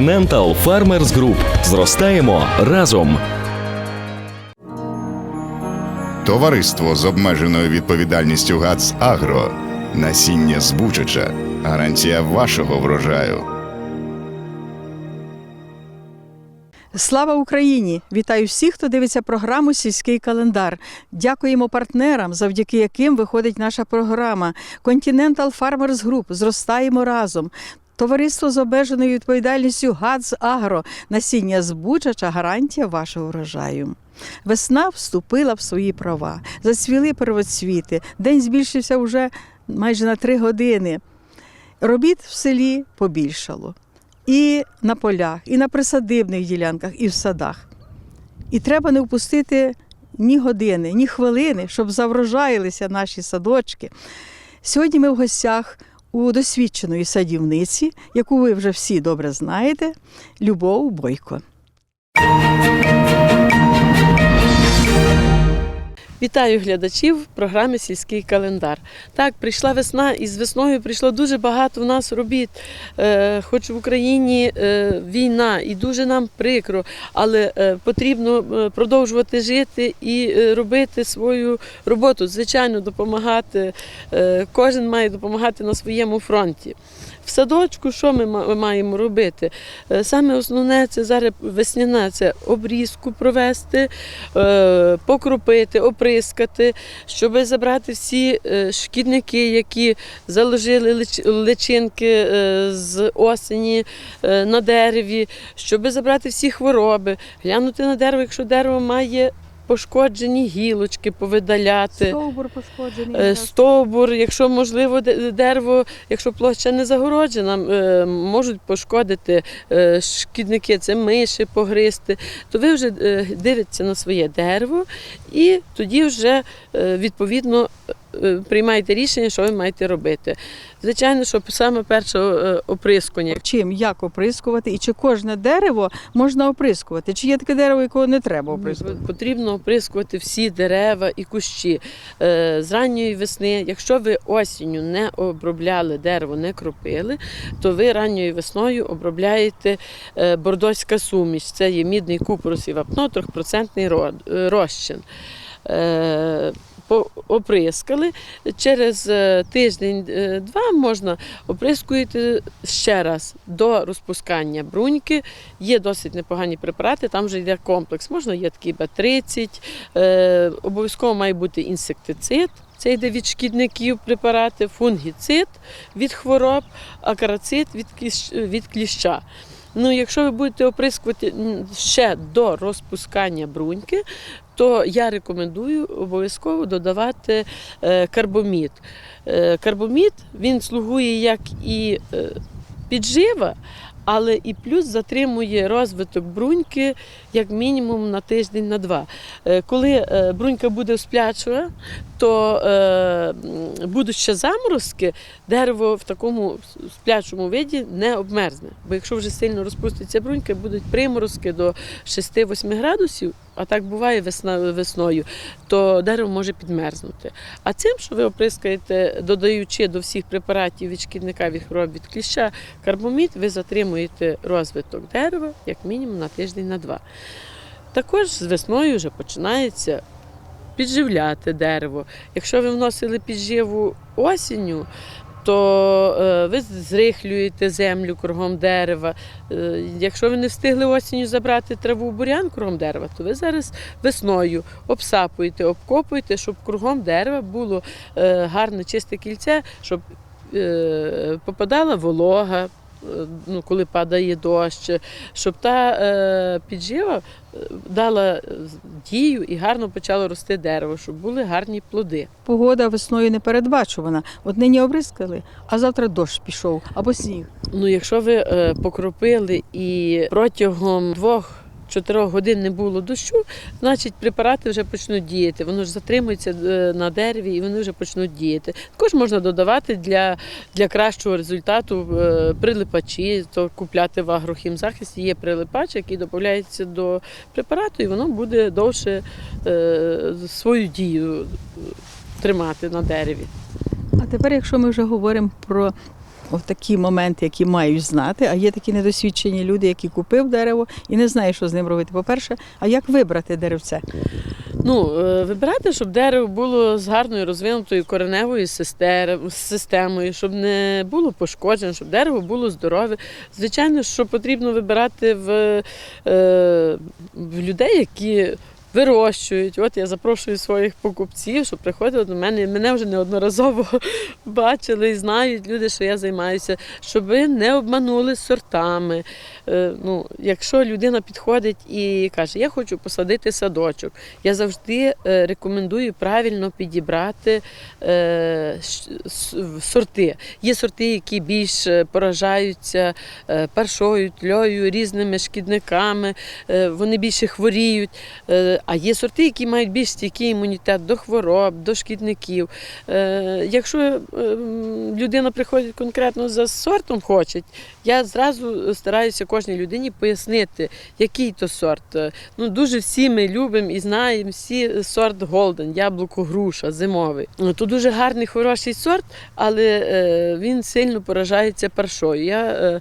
Continental Farmers Group. Зростаємо разом. Товариство з обмеженою відповідальністю ГАЦ Агро. Насіння збучача. Гарантія вашого врожаю. Слава Україні! Вітаю всіх, хто дивиться програму Сільський календар. Дякуємо партнерам, завдяки яким виходить наша програма Continental Farmers Group. Зростаємо разом. Товариство з обмеженою відповідальністю ГАЦ Агро. Насіння збучача гарантія вашого врожаю. Весна вступила в свої права. Зацвіли первоцвіти. День збільшився вже майже на три години. Робіт в селі побільшало. І на полях, і на присадибних ділянках, і в садах. І треба не впустити ні години, ні хвилини, щоб заврожаїлися наші садочки. Сьогодні ми в гостях у досвідченої садівниці, яку ви вже всі добре знаєте, Любов Бойко. Вітаю глядачів в програмі Сільський календар. Так, прийшла весна, і з весною прийшло дуже багато в нас робіт. Е, хоч в Україні е, війна, і дуже нам прикро, але е, потрібно продовжувати жити і робити свою роботу. Звичайно, допомагати. Кожен має допомагати на своєму фронті. В садочку що ми маємо робити? Саме основне це зараз весняна це обрізку провести, покропити, оприскати, щоб забрати всі е, шкідники, які заложили лич- личинки е, з осені е, на дереві, щоб забрати всі хвороби, глянути на дерево, якщо дерево має пошкоджені гілочки, повидаляти. Стовбур пошкоджений. Е, Стовбур, якщо можливо, дерево, якщо площа не загороджена, е, можуть пошкодити е, шкідники, це миші погризти, то ви вже дивитеся на своє дерево і тоді вже відповідно приймаєте рішення, що ви маєте робити. Звичайно, що саме перше е, оприскування. Чим, як оприскувати, і чи кожне дерево можна оприскувати? Чи є таке дерево, якого не треба оприскувати? Потрібно оприскувати всі дерева і кущі Е, з ранньої весни. Якщо ви осінню не обробляли дерево, не кропили, то ви ранньою весною обробляєте е, бордоська суміш. Це є мідний купорос і вапно, 3% ро- е, розчин. Е, Оприскали через е, тиждень-два можна оприскуєте ще раз до розпускання бруньки. Є досить непогані препарати, там вже йде комплекс. Можна є такий Б30, е, обов'язково має бути інсектицид. Це йде від шкідників препарати, фунгіцид від хвороб, акарацид від кліща. Ну, якщо ви будете оприскувати ще до розпускання бруньки, то я рекомендую обов'язково додавати е, карбомід. Е, карбомід він слугує як і е, піджива, але і плюс затримує розвиток бруньки як мінімум на тиждень на два. Е, Коли е, брунька буде сплячена, то е, будуть ще заморозки, дерево в такому сплячому виді не обмерзне. Бо якщо вже сильно розпуститься брунька, будуть приморозки до 6-8 градусів, а так буває весна, весною, то дерево може підмерзнути. А цим, що ви оприскаєте, додаючи до всіх препаратів від шкідника, від хвороб, від кліща, карбомід, ви затримуєте розвиток дерева як мінімум на тиждень на два. Також з весною вже починається підживляти дерево. Якщо ви вносили підживу осінню, то е, ви зрихлюєте землю кругом дерева. Е, якщо ви не встигли осінню забрати траву бурян кругом дерева, то ви зараз весною обсапуєте, обкопуєте, щоб кругом дерева було е, гарне чисте кільце, щоб попадала волога. Ну, коли падає дощ, щоб та е, піджива е, дала е, дію і гарно почало рости дерево, щоб були гарні плоди. Погода весною не передбачувана. От нині обрискали, а завтра дощ пішов або сніг. Ну, якщо ви е, покропили і протягом двох. 4 годин не було дощу, значить препарати вже почнуть діяти. Воно ж затримується е, на дереві і вони вже почнуть діяти. Також можна додавати для, для кращого результату е, прилипачі, то купляти в агрохімзахисті є прилипач, який додається до препарату, і воно буде довше е, свою дію тримати на дереві. А тепер, якщо ми вже говоримо про такі моменти, які мають знати, а є такі недосвідчені люди, які купив дерево і не знають, що з ним робити. По-перше, а як вибрати деревце? Ну, е, вибирати, щоб дерево було з гарною розвинутою кореневою системою, щоб не було пошкоджено, щоб дерево було здорове. Звичайно, що потрібно вибирати в, е, в людей, які. Вирощують. От я запрошую своїх покупців, щоб приходили до мене. Мене вже неодноразово бачили і знають люди, що я займаюся, щоб не обманули сортами. Е, Ну, якщо людина підходить і каже, я хочу посадити садочок, я завжди е, рекомендую правильно підібрати е, сорти. Є сорти, які більш поражаються паршою, тльою, різними шкідниками, вони більше хворіють. А є сорти, які мають більш стійкий імунітет до хвороб, до шкідників. Е, Якщо е, людина приходить конкретно за сортом, хоче, я зразу стараюся кожній людині пояснити, який то сорт. Е, Ну, дуже всі ми любимо і знаємо всі сорт Голден, яблуко груша, зимовий. Ну, То дуже гарний, хороший сорт, але він сильно поражається паршою. Я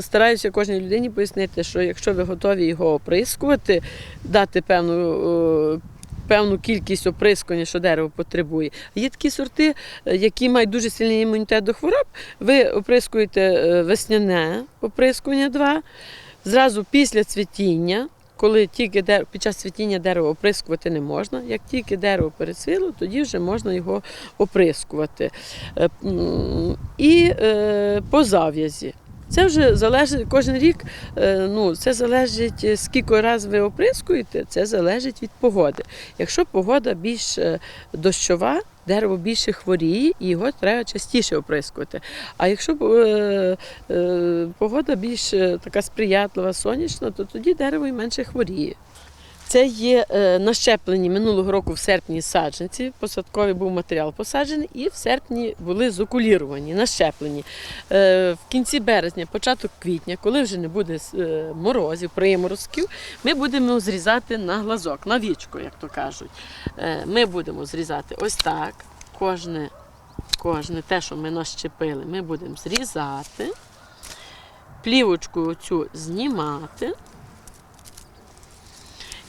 стараюся кожній людині пояснити, що якщо ви готові його оприскувати, дати певну. Е, Певну кількість оприскування, що дерево потребує. Є такі сорти, е, які мають дуже сильний імунітет до хвороб. Ви оприскуєте е, весняне оприскування 2, зразу після цвітіння, коли тільки дер... під час цвітіння дерево оприскувати не можна. Як тільки дерево перецвіло, тоді вже можна його оприскувати. І по зав'язі. Це вже залежить кожен рік. е, Ну, це залежить е, скільки разів ви оприскуєте, це залежить від погоди. Якщо погода більш е, дощова, дерево більше хворіє і його треба частіше оприскувати. А якщо погода більш така сприятлива, сонячна, то тоді дерево і менше хворіє. Це є е, нащеплені минулого року в серпні саджанці. Посадковий був матеріал посаджений, і в серпні були зокуліровані, нащеплені. Е, в кінці березня, початок квітня, коли вже не буде е, морозів, приморозків, ми будемо зрізати на глазок, на вічко, як то кажуть. Ми будемо зрізати ось так. Кожне, кожне те, що ми нащепили, ми будемо зрізати, плівочку цю знімати.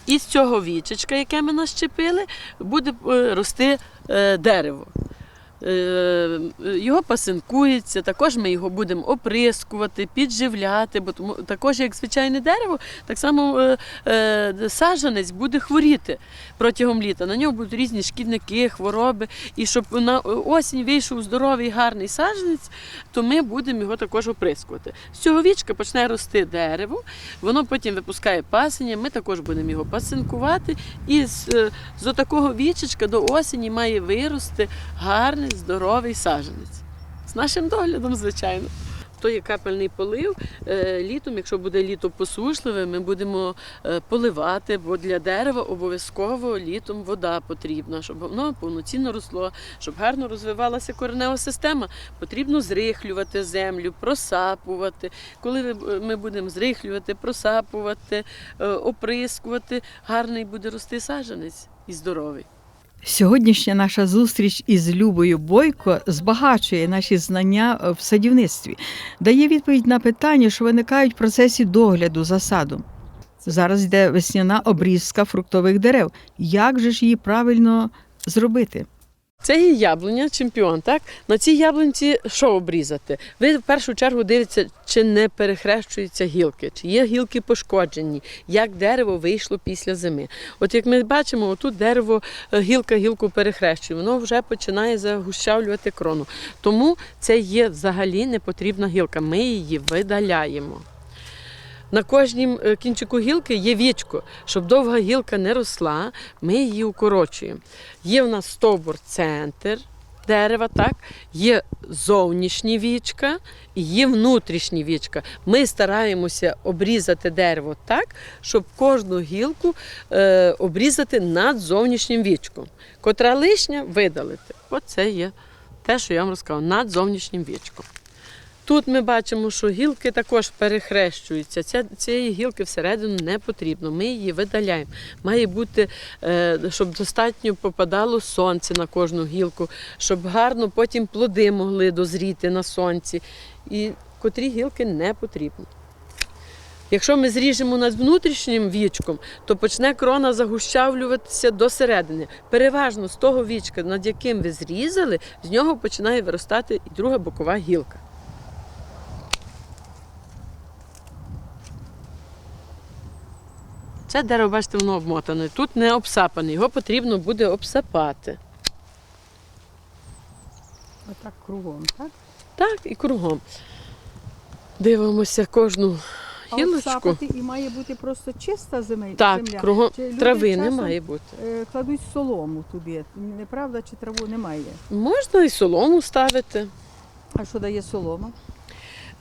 І з цього вічечка, яке ми нащепили, буде е, рости е, дерево. Е, Його пасинкується, також ми його будемо оприскувати, підживляти, бо також, як звичайне дерево, так само е, е, саджанець буде хворіти протягом літа. На нього будуть різні шкідники, хвороби. І щоб на осінь вийшов здоровий, гарний саджанець, то ми будемо його також оприскувати. З цього вічка почне рости дерево, воно потім випускає пасення, ми також будемо його пасинкувати. І з, з такого вічечка до осені має вирости гарний, здоровий саджанець. З нашим доглядом, звичайно. То є капельний полив. Е, Літом, якщо буде літо посушливе, ми будемо е, поливати, бо для дерева обов'язково літом вода потрібна, щоб воно повноцінно росло, щоб гарно розвивалася коренева система. Потрібно зрихлювати землю, просапувати. Коли ми будемо зрихлювати, просапувати, е, оприскувати, гарний буде рости саджанець і здоровий. Сьогоднішня наша зустріч із Любою Бойко збагачує наші знання в садівництві, дає відповідь на питання, що виникають в процесі догляду за садом. Зараз йде весняна обрізка фруктових дерев. Як же ж її правильно зробити? Це є яблуня, чемпіон. Так на цій яблунці що обрізати? Ви в першу чергу дивитеся, чи не перехрещуються гілки, чи є гілки пошкоджені, як дерево вийшло після зими. От як ми бачимо, отут дерево е, гілка гілку перехрещує, воно вже починає загущавлювати крону. Тому це є взагалі не потрібна гілка. Ми її видаляємо. На кожнім е, кінчику гілки є вічко. Щоб довга гілка не росла, ми її укорочуємо. Є в нас стовбур центр дерева, так? є зовнішні вічка і є внутрішні вічка. Ми стараємося обрізати дерево так, щоб кожну гілку е, обрізати над зовнішнім вічком. Котра лишня видалити. Оце є те, що я вам розказала, над зовнішнім вічком. Тут ми бачимо, що гілки також перехрещуються. Ця, цієї гілки всередину не потрібно. Ми її видаляємо. Має бути, е, щоб достатньо попадало сонце на кожну гілку, щоб гарно потім плоди могли дозріти на сонці. і котрі гілки не потрібні. Якщо ми зріжемо над внутрішнім вічком, то почне крона загущавлюватися до середини. Переважно з того вічка, над яким ви зрізали, з нього починає виростати і друга бокова гілка. Це дерево, бачите, воно обмотане. Тут не обсапане, його потрібно буде обсапати. Отак кругом, так? Так, і кругом. Дивимося кожну А обсапати і має бути просто чиста земля. Так, земля. кругом Чи люди трави не часом, має бути. е, Кладуть солому туди. Неправда, чи траву немає? Можна і солому ставити. А що дає солома?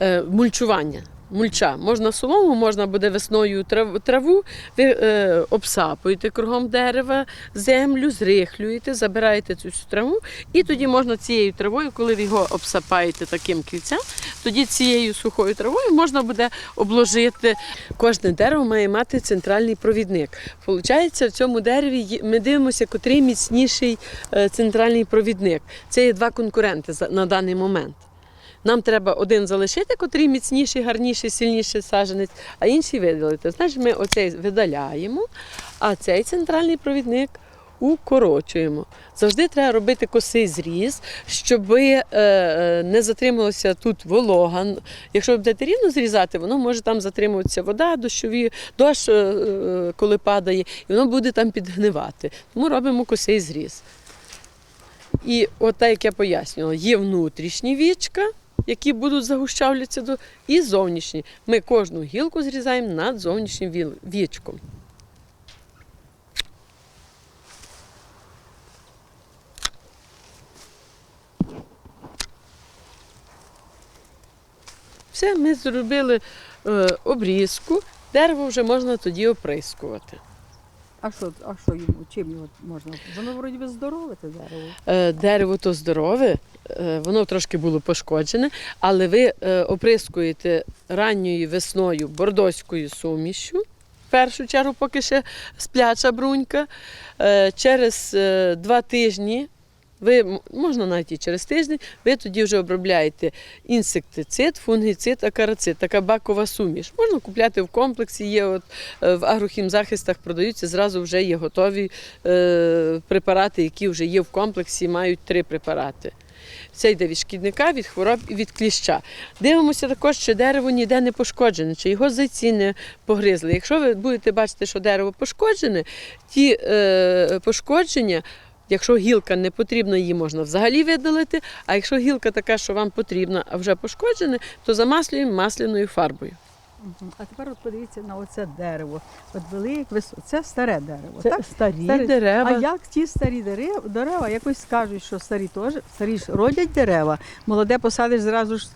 Е, мульчування. Мульча. Можна солому, можна буде весною траву, ви е, обсапуєте кругом дерева, землю, зрихлюєте, забираєте цю всю траву, і тоді можна цією травою, коли ви його обсапаєте таким кільцем, тоді цією сухою травою можна буде обложити. Кожне дерево має мати центральний провідник. Получається, в цьому дереві ми дивимося, котрий міцніший е, центральний провідник. Це є два конкуренти на даний момент. Нам треба один залишити, котрий міцніший, гарніший, сильніший саджанець, а інший видалити. Значить, ми оцей видаляємо, а цей центральний провідник укорочуємо. Завжди треба робити косий зріз, щоб е, е, не затрималася тут волога. Якщо будете рівно зрізати, воно може там затримуватися вода, дощові, дощ, е, коли падає, і воно буде там підгнивати. Тому робимо косий зріз. І от так, як я пояснювала, є внутрішні вічка, які будуть загущавлятися до, і зовнішні. Ми кожну гілку зрізаємо над зовнішнім вічком. Все, ми зробили е, обрізку, дерево вже можна тоді оприскувати. А що, а що йому? Чим його можна? Воно вроді би здорове те дерево. Е, Дерево то здорове, воно трошки було пошкоджене, але ви е, оприскуєте ранньою весною бордоською сумішю. В першу чергу, поки ще спляча брунька. Е, Через е, два тижні, ви, можна навіть і через тиждень, ви тоді вже обробляєте інсектицид, фунгіцид, акарацид, така бакова суміш. Можна купляти в комплексі, є от, е, в агрохімзахистах продаються, зразу вже є готові е, препарати, які вже є в комплексі, мають три препарати. Це йде від шкідника, від хвороб і від кліща. Дивимося також, чи дерево ніде не пошкоджене, чи його зайці не погризли. Якщо ви будете бачити, що дерево пошкоджене, ті е, пошкодження, якщо гілка не потрібна, її можна взагалі видалити. А якщо гілка така, що вам потрібна, а вже пошкоджена, то замаслюємо масляною фарбою. А тепер от подивіться на оце дерево. От велике, високе. Це старе дерево. Це так? старі, Старі. дерева. А як ті старі дерева, дерева якось скажуть, що старі теж старі ж родять дерева, молоде посадиш зразу ж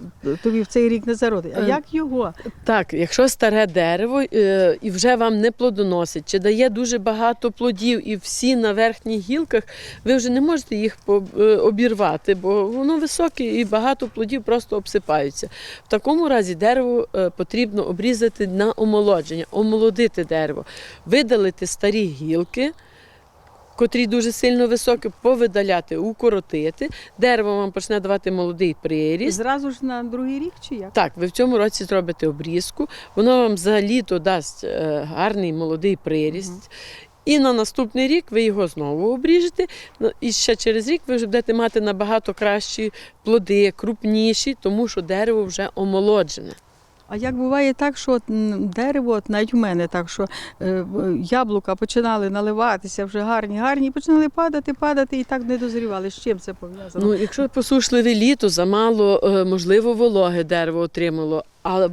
тобі в цей рік не зародить. А Е, як його? Так, якщо старе дерево е, і вже вам не плодоносить, чи дає дуже багато плодів, і всі на верхніх гілках, ви вже не можете їх е, обірвати, бо воно високе і багато плодів просто обсипаються. В такому разі дерево потрібно обрізати на омолодження, омолодити дерево, видалити старі гілки. Котрі дуже сильно високі, повидаляти, укоротити. Дерево вам почне давати молодий приріст. Зразу ж на другий рік чи як? Так, ви в цьому році зробите обрізку, воно вам за літо дасть е, гарний молодий приріст. І на наступний рік ви його знову обріжете. Ну, І ще через рік ви вже будете мати набагато кращі плоди, крупніші, тому що дерево вже омолоджене. А як буває так, що дерево, навіть у мене так, що е, яблука починали наливатися вже гарні, гарні, починали падати, падати і так не дозрівали. З чим це пов'язано? Ну, якщо посушливе літо, замало е, можливо вологи дерево отримало. А,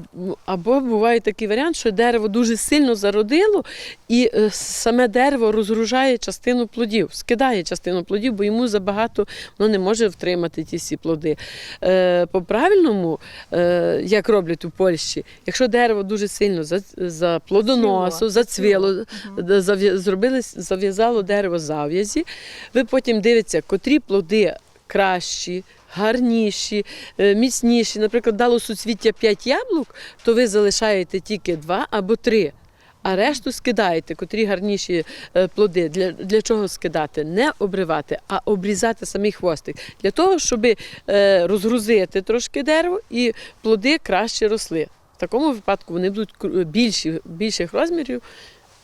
або буває такий варіант, що дерево дуже сильно зародило, і е, саме дерево розгружає частину плодів, скидає частину плодів, бо йому забагато воно не може втримати ті всі плоди. Е, по правильному, е, як роблять у Польщі, якщо дерево дуже сильно за, плодоносу, Зацвіло. зробили, зав'язало дерево зав'язі, ви потім дивитеся, котрі плоди кращі, гарніші, е, міцніші. Наприклад, дало суцвіття 5 яблук, то ви залишаєте тільки 2 або 3. а решту скидаєте, котрі гарніші е, плоди. Для, для чого скидати? Не обривати, а обрізати самий хвостик. Для того, щоб е, розгрузити трошки дерево і плоди краще росли. В такому випадку вони будуть більші, більших розмірів,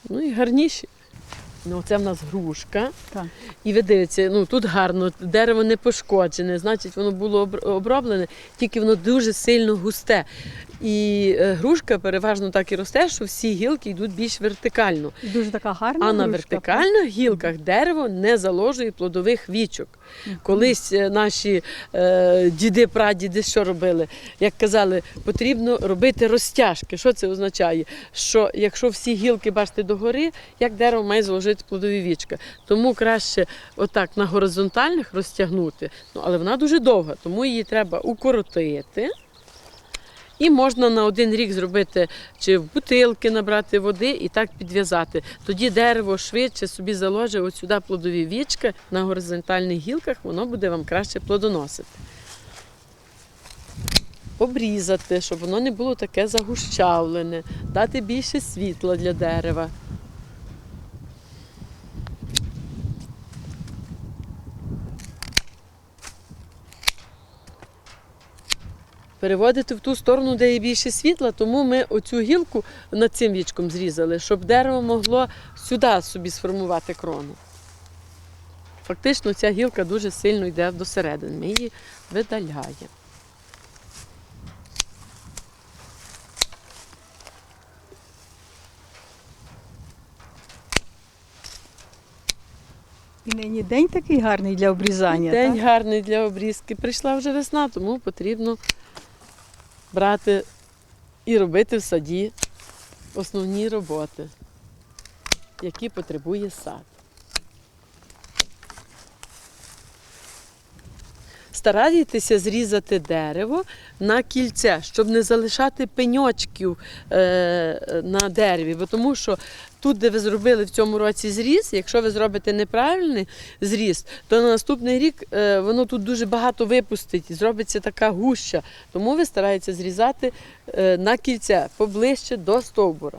ну і гарніші. Ну, це в нас грушка. Так. І ви дивіться, ну тут гарно, дерево не пошкоджене, значить воно було оброблене, тільки воно дуже сильно густе. І е, грушка переважно так і росте, що всі гілки йдуть більш вертикально. Дуже така гарна. А на грушка. вертикальних гілках дерево не заложує плодових вічок. Колись е, наші е, діди, прадіди що робили? Як казали, потрібно робити розтяжки. Що це означає? Що якщо всі гілки бачите догори, як дерево має заложити плодові вічка. Тому краще отак на горизонтальних розтягнути. Ну, але вона дуже довга, тому її треба укоротити. І можна на один рік зробити чи в бутилки набрати води і так підв'язати. Тоді дерево швидше собі заложить сюди плодові вічки на горизонтальних гілках, воно буде вам краще плодоносити. Обрізати, щоб воно не було таке загущавлене, дати більше світла для дерева. Переводити в ту сторону, де є більше світла, тому ми оцю гілку над цим вічком зрізали, щоб дерево могло сюди собі сформувати крону. Фактично ця гілка дуже сильно йде до середини. Ми її видаляємо. І нині день такий гарний для обрізання. День так? гарний для обрізки. Прийшла вже весна, тому потрібно брати і робити в саді основні роботи, які потребує сад. Старайтеся зрізати дерево на кільце, щоб не залишати пеньочків е, на дереві. Бо тому що тут, де ви зробили в цьому році зріз, якщо ви зробите неправильний зріз, то на наступний рік е, воно тут дуже багато випустить і зробиться така гуща. Тому ви стараєтеся зрізати е, на кільце поближче до стовбура.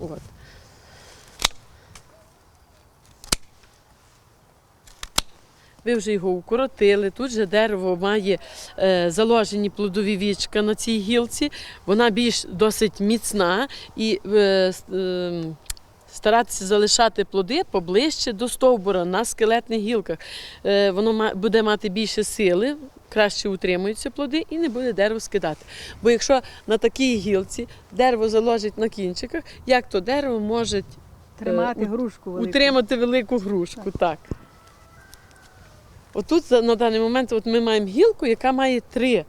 От. Ви вже його укоротили. Тут же дерево має е, заложені плодові вічка на цій гілці. Вона більш досить міцна і е, е, старатися залишати плоди поближче до стовбура на скелетних гілках. Е, воно буде мати більше сили. Краще утримуються плоди і не буде дерево скидати. Бо якщо на такій гілці дерево заложить на кінчиках, як то дерево може Тримати Е, грушку велику. утримати велику грушку. Так. Отут на даний момент от ми маємо гілку, яка має три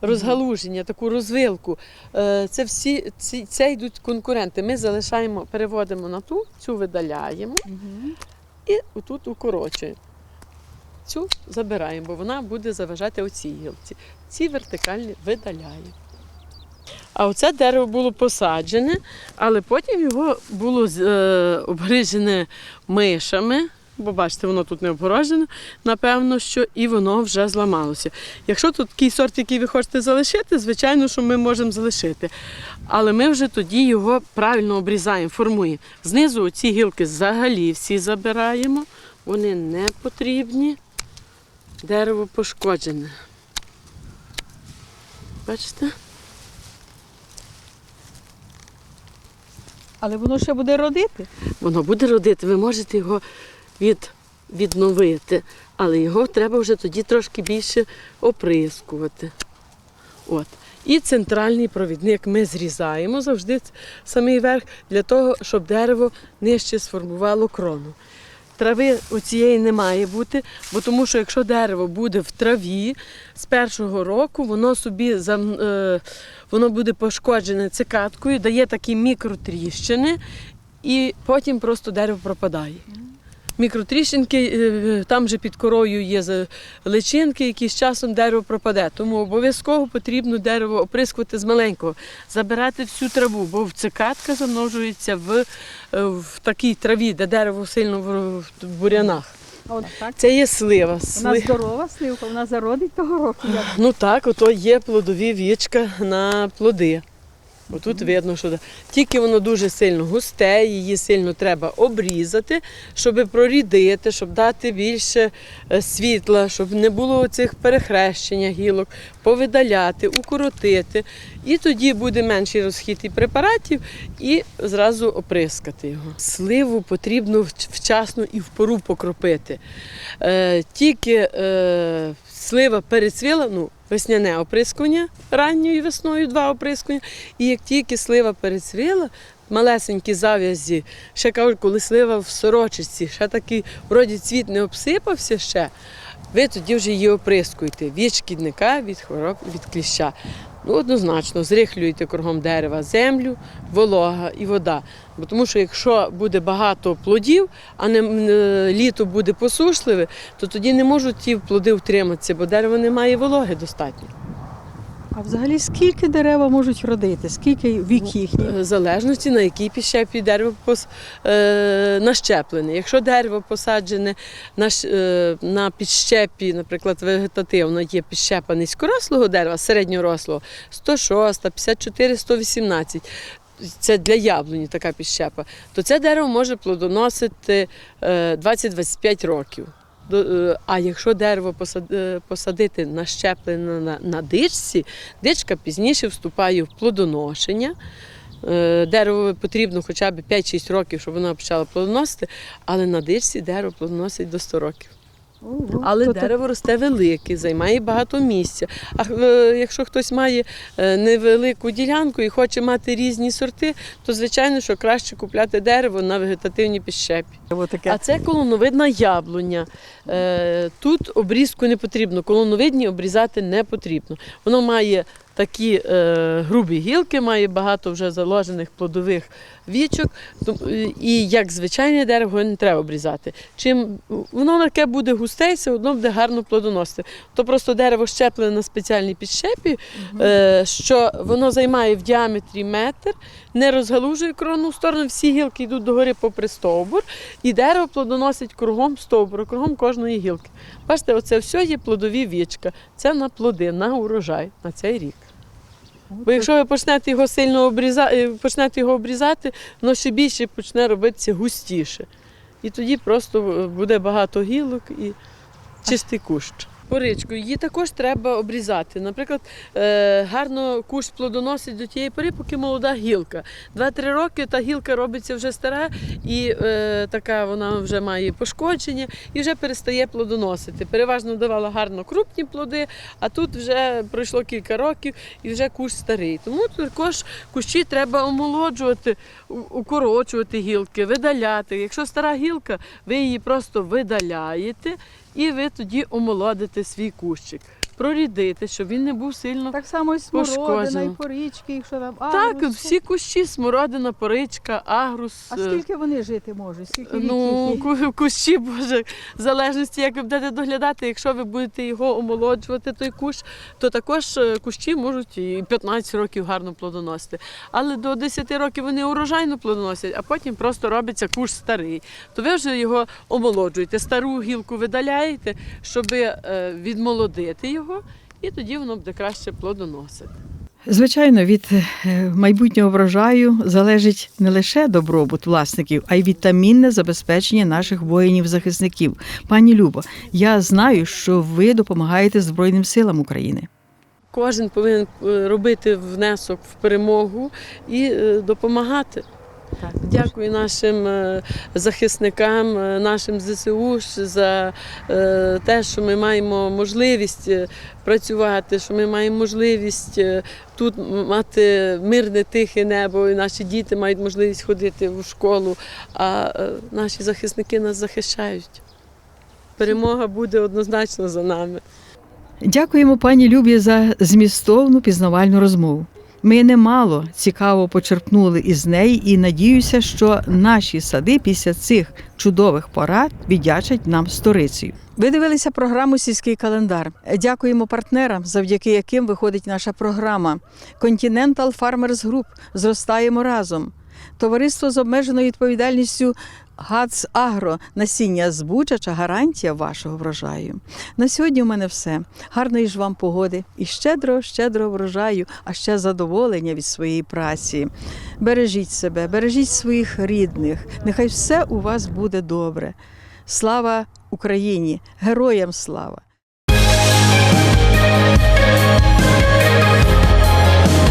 розгалуження, таку розвилку. Е, Це всі ці, це йдуть конкуренти. Ми залишаємо, переводимо на ту, цю видаляємо Мгм. і отут укорочуємо. Цю забираємо, бо вона буде заважати оцій гілці. Ці вертикальні видаляємо. А оце дерево було посаджене, але потім його було е, обгрижене мишами. Бо бачите, воно тут не обгорожене, напевно, що і воно вже зламалося. Якщо тут такий сорт, який ви хочете залишити, звичайно, що ми можемо залишити. Але ми вже тоді його правильно обрізаємо, формуємо. Знизу ці гілки взагалі всі забираємо, вони не потрібні. Дерево пошкоджене. Бачите? Але воно ще буде родити. Воно буде родити, ви можете його від, відновити, але його треба вже тоді трошки більше оприскувати. От. І центральний провідник ми зрізаємо завжди самий верх для того, щоб дерево нижче сформувало крону. Трави оцієї не має бути, бо тому що якщо дерево буде в траві з першого року, воно собі е, воно буде пошкоджене цикаткою, дає такі мікротріщини, і потім просто дерево пропадає. Мікротріщинки, е, там же під корою є личинки, які з часом дерево пропаде. Тому обов'язково потрібно дерево оприскувати з маленького, забирати всю траву, бо цикатка замножується в, е, в такій траві, де дерево сильно в, бурянах. Так. Це є слива. Вона здорова сливка, вона зародить того року. Ну так, ото є плодові вічка на плоди. Отут видно, що тільки воно дуже сильно густе, її сильно треба обрізати, щоб прорідити, щоб дати більше е, світла, щоб не було цих перехрещення гілок, повидаляти, укоротити. І тоді буде менший розхід і препаратів, і зразу оприскати його. Сливу потрібно вчасно і в пору покропити. Е, тільки е, слива перецвіла, ну, весняне оприскування ранньою весною, два оприскування. І як тільки слива перецвіла, малесенькі зав'язі, ще кажуть, коли слива в сорочці, ще такий вроді цвіт не обсипався ще, ви тоді вже її оприскуєте від шкідника, від хвороб, від кліща. Ну, однозначно, зрихлюєте кругом дерева землю, волога і вода. Бо тому що якщо буде багато плодів, а не е, літо буде посушливе, то тоді не можуть ті плоди втриматися, бо дерево не має вологи достатньо. А взагалі скільки дерева можуть родити? Скільки вік їхній? Е, В залежності на якій підщепі дерево пос, е, нащеплене. Якщо дерево посаджене на, е, на підщепі, наприклад, вегетативно є підщепа низькорослого дерева, середньорослого 106, 54, 118. Це для яблуні така підщепа, то це дерево може плодоносити е, 20-25 років. Е, А якщо дерево е, посадити нащеплене на, на дичці, дичка пізніше вступає в плодоношення. Е, Дерево потрібно хоча б 5-6 років, щоб воно почало плодоносити, але на дичці дерево плодоносить до 100 років. Але То так- дерево росте велике, займає багато місця. А е, якщо хтось має е, невелику ділянку і хоче мати різні сорти, то звичайно, що краще купляти дерево на вегетативній підщепі. А це колоновидна яблуня. Е, Тут обрізку не потрібно, колоновидні обрізати не потрібно. Воно має такі е, грубі гілки, має багато вже заложених плодових вічок. Е, І як звичайне дерево його не треба обрізати. Чим воно таке буде густе, і все одно буде гарно плодоносити. То просто дерево щеплене на спеціальній підщепі, е, що воно займає в діаметрі метр, не розгалужує крону в сторону, всі гілки йдуть догори попри стовбур, і дерево плодоносить кругом стовбура, кругом кожної гілки. Бачите, оце все є плодові вічка. Це на плоди, на урожай на цей рік. Бо якщо ви почнете його сильно обрізати, почнете його обрізати, воно ще більше почне робитися густіше. І тоді просто е, буде багато гілок і чистий кущ. Поричку її також треба обрізати. Наприклад, е, гарно кущ плодоносить до тієї пори, поки молода гілка. Два-три роки та гілка робиться вже стара, і е, така вона вже має пошкодження і вже перестає плодоносити. Переважно давала гарно крупні плоди, а тут вже пройшло кілька років і вже кущ старий. Тому також кущі треба омолоджувати, укорочувати гілки, видаляти. Якщо стара гілка, ви її просто видаляєте і ви тоді омолодите свій кущик. Прорідити, щоб він не був сильно. Так само і смородина, і Пошкоджено. порічки, якщо там Так, всі кущі, смородина, поричка, агрус. А е, скільки вони жити можуть? Скільки Ну, ку- кущі, боже, в залежності, як ви будете доглядати, якщо ви будете його омолоджувати, той кущ, то також е, кущі можуть і 15 років гарно плодоносити. Але до 10 років вони урожайно плодоносять, а потім просто робиться кущ старий. То ви вже його омолоджуєте, стару гілку видаляєте, щоб е, відмолодити його, і тоді воно буде краще плодоносити. Звичайно, від е, майбутнього врожаю залежить не лише добробут власників, а й вітамінне забезпечення наших воїнів-захисників. Пані Любо, я знаю, що ви допомагаєте Збройним силам України. Кожен повинен е, робити внесок в перемогу і е, допомагати. Дякую нашим е, захисникам, е, нашим ЗСУ за е, те, що ми маємо можливість працювати, що ми маємо можливість тут мати мирне тихе небо, і наші діти мають можливість ходити в школу, а наші захисники нас захищають. Перемога буде однозначно за нами. Дякуємо пані Любі за змістовну пізнавальну розмову. Ми немало цікаво почерпнули із неї і надіюся, що наші сади після цих чудових порад віддячать нам сторицею. Ви дивилися програму Сільський календар. Дякуємо партнерам, завдяки яким виходить наша програма. Continental Farmers Group. Зростаємо разом. Товариство з обмеженою відповідальністю ГАЦ Агро насіння збучача гарантія вашого врожаю. На сьогодні у мене все. Гарної ж вам погоди і щедро, щедро врожаю, а ще задоволення від своєї праці. Бережіть себе, бережіть своїх рідних. Нехай все у вас буде добре. Слава Україні! Героям слава!